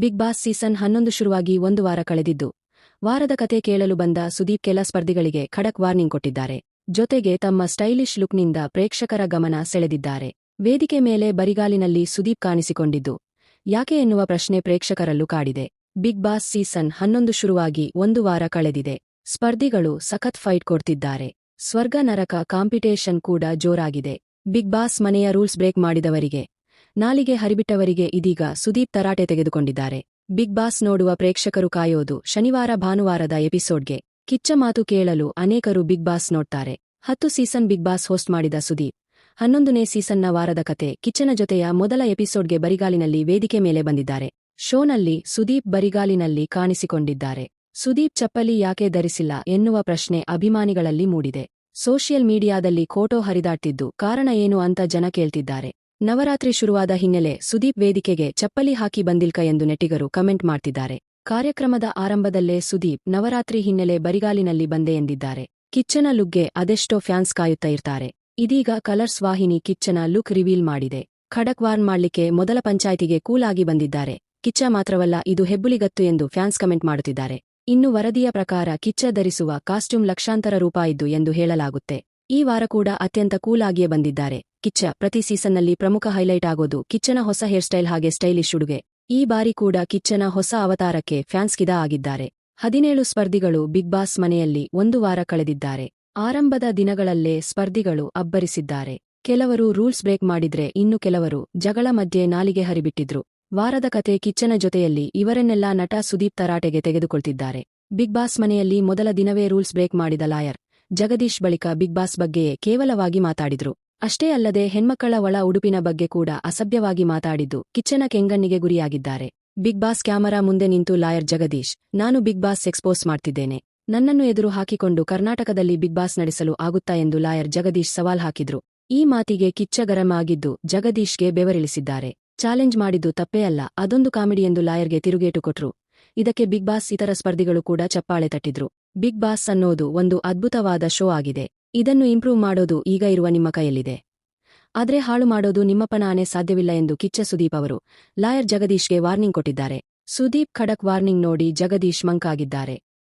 Big boss season ಹನ್ನೊಂದು ಶುರುವಾಗಿ ಒಂದು ವಾರ ಕಳೆದಿದ್ದು, ವಾರದ ಕತೆ ಕೇಳಲು ಬಂದ ಸುದೀಪ್ ಕೆಲ ಸ್ಪರ್ಧಿಗಳಿಗೆ ಖಡಕ್ ವಾರ್ನಿಂಗ್ ಕೊಟ್ಟಿದ್ದಾರೆ. ಜೊತೆಗೆ ತಮ್ಮ ಸ್ಟೈಲಿಶ್ ಲುಕ್ನಿಂದ ಪ್ರೇಕ್ಷಕರ ಗಮನ ಸೆಳೆದಿದ್ದಾರೆ. ವೇದಿಕೆ ಮೇಲೆ ಬರಿಗಾಲಿನಲ್ಲಿ ಸುದೀಪ್ ಕಾಣಿಸಿಕೊಂಡಿದ್ದು, ಯಾಕೆ ಎನ್ನುವ ಪ್ರಶ್ನೆ ಪ್ರೇಕ್ಷಕರಲ್ಲೂ ಕಾಡಿದೆ. ಬಿಗ್ ಬಾಸ್ ಸೀಸನ್ ಹನ್ನೊಂದು ಶುರುವಾಗಿ ಒಂದು ವಾರ ಕಳೆದಿದೆ. ಸ್ಪರ್ಧಿಗಳು ಸಖತ್ ಫೈಟ್ ಕೊಡ್ತಿದ್ದಾರೆ. ಸ್ವರ್ಗ ನರಕ ಕಾಂಪಿಟೇಷನ್ ಕೂಡ ಜೋರಾಗಿದೆ. ಬಿಗ್ ಬಾಸ್ ಮನೆಯ ರೂಲ್ಸ್ ಬ್ರೇಕ್ ಮಾಡಿದವರಿಗೆ ನಾಲಿಗೆ ಹರಿಬಿಟ್ಟವರಿಗೆ ಇದೀಗ ಸುದೀಪ್ ತರಾಟೆ ತೆಗೆದುಕೊಂಡಿದ್ದಾರೆ. ಬಿಗ್ ಬಾಸ್ ನೋಡುವ ಪ್ರೇಕ್ಷಕರು ಕಾಯೋದು ಶನಿವಾರ ಭಾನುವಾರದ ಎಪಿಸೋಡ್ಗೆ. ಕಿಚ್ಚ ಮಾತು ಕೇಳಲು ಅನೇಕರು ಬಿಗ್ ಬಾಸ್ ನೋಡ್ತಾರೆ. ಹತ್ತು ಸೀಸನ್ ಬಿಗ್ ಬಾಸ್ ಹೋಸ್ಟ್ ಮಾಡಿದ ಸುದೀಪ್, ಹನ್ನೊಂದನೇ ಸೀಸನ್ನ ವಾರದ ಕತೆ ಕಿಚ್ಚನ ಜೊತೆಯ ಮೊದಲ ಎಪಿಸೋಡ್ಗೆ ಬರಿಗಾಲಿನಲ್ಲಿ ವೇದಿಕೆ ಮೇಲೆ ಬಂದಿದ್ದಾರೆ. ಶೋನಲ್ಲಿ ಸುದೀಪ್ ಬರಿಗಾಲಿನಲ್ಲಿ ಕಾಣಿಸಿಕೊಂಡಿದ್ದಾರೆ. ಸುದೀಪ್ ಚಪ್ಪಲಿ ಯಾಕೆ ಧರಿಸಿಲ್ಲ ಎನ್ನುವ ಪ್ರಶ್ನೆ ಅಭಿಮಾನಿಗಳಲ್ಲಿ ಮೂಡಿದೆ. ಸೋಷಿಯಲ್ ಮೀಡಿಯಾದಲ್ಲಿ ಖೋಟೋ ಹರಿದಾಡ್ತಿದ್ದು ಕಾರಣ ಏನು ಅಂತ ಜನ ಕೇಳ್ತಿದ್ದಾರೆ. ನವರಾತ್ರಿ ಶುರುವಾದ ಹಿನ್ನೆಲೆ ಸುದೀಪ್ ವೇದಿಕೆಗೆ ಚಪ್ಪಲಿ ಹಾಕಿ ಬಂದಿಲ್ಕ ಎಂದು ನೆಟಿಗರು ಕಮೆಂಟ್ ಮಾಡ್ತಿದ್ದಾರೆ. ಕಾರ್ಯಕ್ರಮದ ಆರಂಭದಲ್ಲೇ ಸುದೀಪ್ ನವರಾತ್ರಿ ಹಿನ್ನೆಲೆ ಬರಿಗಾಲಿನಲ್ಲಿ ಬಂದೆ ಎಂದಿದ್ದಾರೆ. ಕಿಚ್ಚನ ಲುಕ್ಗೆ ಅದೆಷ್ಟೋ ಫ್ಯಾನ್ಸ್ ಕಾಯುತ್ತಾ ಇರ್ತಾರೆ. ಇದೀಗ ಕಲರ್ಸ್ ವಾಹಿನಿ ಕಿಚ್ಚನ ಲುಕ್ ರಿವೀಲ್ ಮಾಡಿದೆ. ಖಡಕ್ ವಾರ್ನ್ ಮಾಡ್ಲಿಕ್ಕೆ ಮೊದಲ ಪಂಚಾಯಿತಿಗೆ ಕೂಲ್ ಆಗಿ ಬಂದಿದ್ದಾರೆ. ಕಿಚ್ಚ ಮಾತ್ರವಲ್ಲ, ಇದು ಹೆಬ್ಬುಲಿಗತ್ತು ಎಂದು ಫ್ಯಾನ್ಸ್ ಕಮೆಂಟ್ ಮಾಡುತ್ತಿದ್ದಾರೆ. ಇನ್ನು ವರದಿಯ ಪ್ರಕಾರ ಕಿಚ್ಚ ಧರಿಸುವ ಕಾಸ್ಟ್ಯೂಮ್ ಲಕ್ಷಾಂತರ ರೂಪಾಯಿದ್ದು ಎಂದು ಹೇಳಲಾಗುತ್ತೆ. ಈ ವಾರ ಕೂಡ ಅತ್ಯಂತ ಕೂಲ್ ಆಗಿಯೇ ಬಂದಿದ್ದಾರೆ. ಕಿಚ್ಚ ಪ್ರತಿ ಸೀಸನ್ನಲ್ಲಿ ಪ್ರಮುಖ ಹೈಲೈಟ್ ಆಗೋದು ಕಿಚ್ಚನ ಹೊಸ ಹೇರ್ ಸ್ಟೈಲ್ ಹಾಗೆ ಸ್ಟೈಲಿಶ್ ಉಡುಗೆ. ಈ ಬಾರಿ ಕೂಡ ಕಿಚ್ಚನ ಹೊಸ ಅವತಾರಕ್ಕೆ ಫ್ಯಾನ್ಸ್ ಕಿದಾ ಆಗಿದ್ದಾರೆ. ಹದಿನೇಳು ಸ್ಪರ್ಧಿಗಳು ಬಿಗ್ ಬಾಸ್ ಮನೆಯಲ್ಲಿ ಒಂದು ವಾರ ಕಳೆದಿದ್ದಾರೆ. ಆರಂಭದ ದಿನಗಳಲ್ಲೇ ಸ್ಪರ್ಧಿಗಳು ಅಬ್ಬರಿಸಿದ್ದಾರೆ. ಕೆಲವರು ರೂಲ್ಸ್ ಬ್ರೇಕ್ ಮಾಡಿದ್ರೆ ಇನ್ನು ಕೆಲವರು ಜಗಳ ಮಧ್ಯೆ ನಾಲಿಗೆ ಹರಿಬಿಟ್ಟಿದ್ರು. ವಾರದ ಕತೆ ಕಿಚ್ಚನ ಜೊತೆಯಲ್ಲಿ ಇವರನ್ನೆಲ್ಲ ನಟ ಸುದೀಪ್ ತರಾಟೆಗೆ ತೆಗೆದುಕೊಳ್ತಿದ್ದಾರೆ. ಬಿಗ್ ಬಾಸ್ ಮನೆಯಲ್ಲಿ ಮೊದಲ ದಿನವೇ ರೂಲ್ಸ್ ಬ್ರೇಕ್ ಮಾಡಿದ ಲಾಯರ್ ಜಗದೀಶ್ ಬಳಿಕ ಬಿಗ್ ಬಾಸ್ ಬಗ್ಗೆಯೇ ಕೇವಲವಾಗಿ ಮಾತಾಡಿದ್ರು. ಅಷ್ಟೇ ಅಲ್ಲದೆ ಹೆಣ್ಮಕ್ಕಳ ಒಳ ಉಡುಪಿನ ಬಗ್ಗೆ ಕೂಡ ಅಸಭ್ಯವಾಗಿ ಮಾತಾಡಿದ್ದು ಕಿಚ್ಚನ ಕೆಂಗಣ್ಣಿಗೆ ಗುರಿಯಾಗಿದ್ದಾರೆ. ಬಿಗ್ ಬಾಸ್ ಕ್ಯಾಮರಾ ಮುಂದೆ ನಿಂತು ಲಾಯರ್ ಜಗದೀಶ್, ನಾನು ಬಿಗ್ ಬಾಸ್ ಎಕ್ಸ್ಪೋಸ್ ಮಾಡ್ತಿದ್ದೇನೆ. ನನ್ನನ್ನು ಎದುರು ಹಾಕಿಕೊಂಡು ಕರ್ನಾಟಕದಲ್ಲಿ ಬಿಗ್ ಬಾಸ್ ನಡೆಸಲು ಆಗುತ್ತಾ ಎಂದು ಲಾಯರ್ ಜಗದೀಶ್ ಸವಾಲ್ ಹಾಕಿದ್ರು. ಈ ಮಾತಿಗೆ ಕಿಚ್ಚ ಗರಂ ಆಗಿದ್ದು ಜಗದೀಶ್ಗೆ ಬೆವರಿಳಿಸಿದ್ದಾರೆ. ಚಾಲೆಂಜ್ ಮಾಡಿದ್ದು ತಪ್ಪೇ ಅಲ್ಲ, ಅದೊಂದು ಕಾಮಿಡಿ ಎಂದು ಲಾಯರ್ಗೆ ತಿರುಗೇಟು ಕೊಟ್ರು. ಇದಕ್ಕೆ ಬಿಗ್ ಬಾಸ್ ಇತರ ಸ್ಪರ್ಧಿಗಳು ಕೂಡ ಚಪ್ಪಾಳೆ ತಟ್ಟಿದ್ರು. ಬಿಗ್ ಬಾಸ್ ಅನ್ನೋದು ಒಂದು ಅದ್ಭುತವಾದ ಶೋ ಆಗಿದೆ. ಇದನ್ನು ಇಂಪ್ರೂವ್ ಮಾಡೋದು ಈಗ ಇರುವ ನಿಮ್ಮ ಕೈಯಲ್ಲಿದೆ. ಆದ್ರೆ ಹಾಳು ಮಾಡೋದು ನಿಮ್ಮಪ್ಪನಾಣೆ ಸಾಧ್ಯವಿಲ್ಲ ಎಂದು ಕಿಚ್ಚ ಸುದೀಪ್ ಅವರು, ಲಾಯರ್ ಜಗದೀಶ್ಗೆ ವಾರ್ನಿಂಗ್ ಕೊಟ್ಟಿದ್ದಾರೆ. ಸುದೀಪ್ ಖಡಕ್ ವಾರ್ನಿಂಗ್ ನೋಡಿ ಜಗದೀಶ್ ಮಂಕಾಗಿದ್ದಾರೆ.